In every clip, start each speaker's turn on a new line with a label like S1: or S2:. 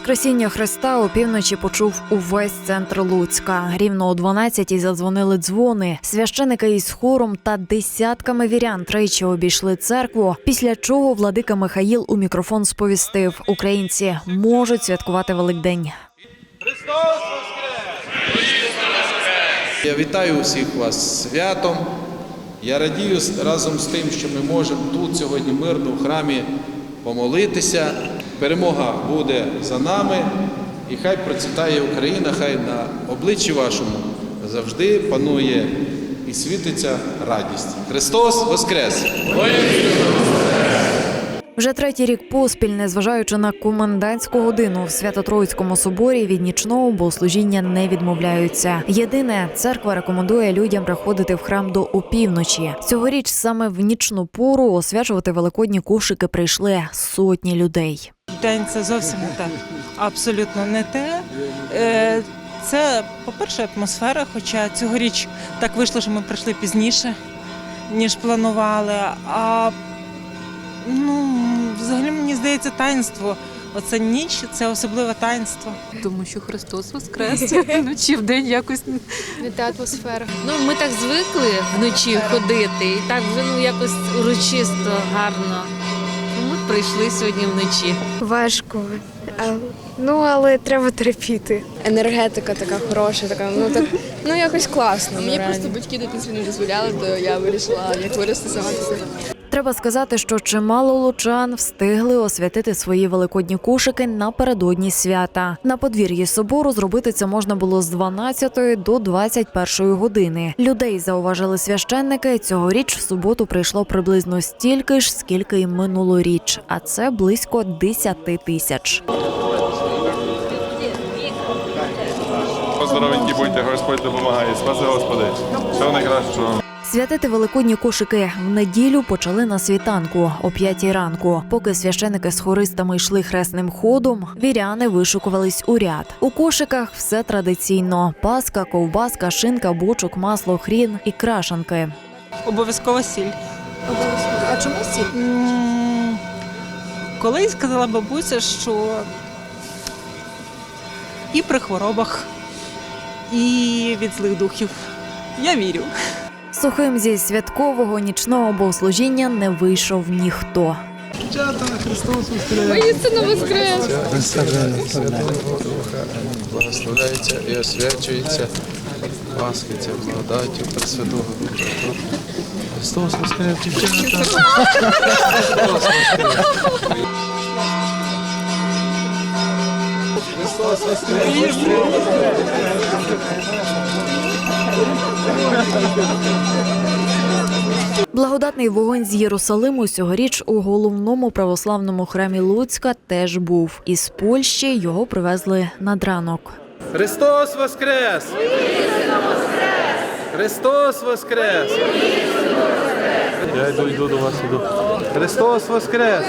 S1: Воскресіння Христа опівночі почув увесь центр Луцька. Рівно о 12-й задзвонили дзвони. Священики із хором та десятками вірян тричі обійшли церкву. Після чого владика Михаїл у мікрофон сповістив: українці можуть святкувати Великдень.
S2: Я вітаю усіх вас святом. Я радію разом з тим, що ми можемо тут сьогодні мирно в храмі помолитися. Перемога буде за нами, і хай процвітає Україна, хай на обличчі вашому завжди панує і світиться радість. Христос Воскрес!
S1: Вже третій рік поспіль, незважаючи на комендантську годину в Свято-Троїцькому соборі від нічного богослужіння не відмовляються. Єдине, церква рекомендує людям приходити в храм до опівночі. Цьогоріч саме в нічну пору освячувати великодні кошики прийшли сотні людей.
S3: День це зовсім не те. Абсолютно не те. Е, Це, по-перше, атмосфера, хоча цьогоріч так вийшло, що ми прийшли пізніше, ніж планували. А ну, взагалі мені здається, таїнство. Оце ніч це особливе таїнство.
S4: Тому що Христос Воскрес вночі в день якось
S5: Не та атмосфера.
S4: ну ми так звикли вночі ходити, і так вже ну якось урочисто, гарно. Прийшли сьогодні вночі.
S5: Важко. А, ну, але треба терпіти. Енергетика така хороша, така, ну так, ну якось класно.
S6: Мені просто батьки дитинстві не дозволяли, то я вирішила, як вирости сама сама.
S1: Треба сказати, що чимало лучан встигли освятити свої великодні кошики напередодні свята. На подвір'ї собору зробити це можна було з 12 до 21 години. Людей зауважили священники. Цьогоріч в суботу прийшло приблизно стільки ж, скільки й минулоріч, а це близько 10 тисяч.
S7: Здоровенькі будьте, Господь допомагає. Спаси Господи. Всього найкращого.
S1: Святити великодні кошики в неділю почали на світанку о п'ятій ранку. Поки священики з хористами йшли хресним ходом, віряни вишукувались у ряд. У кошиках все традиційно: паска, ковбаска, шинка, бочок, масло, хрін і крашанки.
S3: Обов'язково сіль. Обов'язково.
S6: А чому сіль?
S3: Колись сказала бабуся, що і при хворобах, і від злих духів. Я вірю.
S1: Сухим зі святкового нічного богослужіння не вийшов ніхто.
S6: Воістину воскрес!
S2: Благословляється і освячується Пасхи, ця благодаті Пресвятого Духа. Христос Воскрес, дівчата! Христос Воскрес! Христос Воскрес!
S1: Благодатний вогонь з Єрусалиму цьогоріч у головному православному храмі Луцька теж був. Із Польщі його привезли над ранок.
S2: Христос Воскрес! Христос Воскрес!
S7: Я йду, йду до вас, йду.
S2: Христос Воскрес!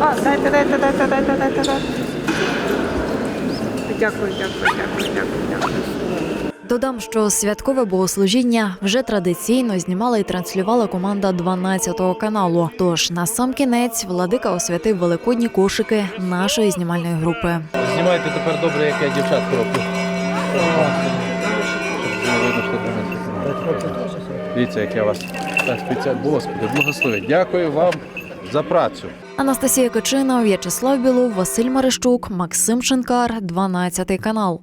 S3: А, дайте, дайте, дайте, дайте, дайте, дайте. Дякую, дякую, дякую, дякую, дякую.
S1: Додам, що святкове богослужіння вже традиційно знімала і транслювала команда 12 каналу. Тож на сам кінець владика освятив великодні кошики нашої знімальної групи.
S8: Знімайте тепер добре, як я дівчатку роблю. Дивіться, як я вас так спеціально. Господи, благослови. Дякую вам за працю.
S1: Анастасія Качина, В'ячеслав Білов, Василь Марищук, Максим Шинкар, 12 канал.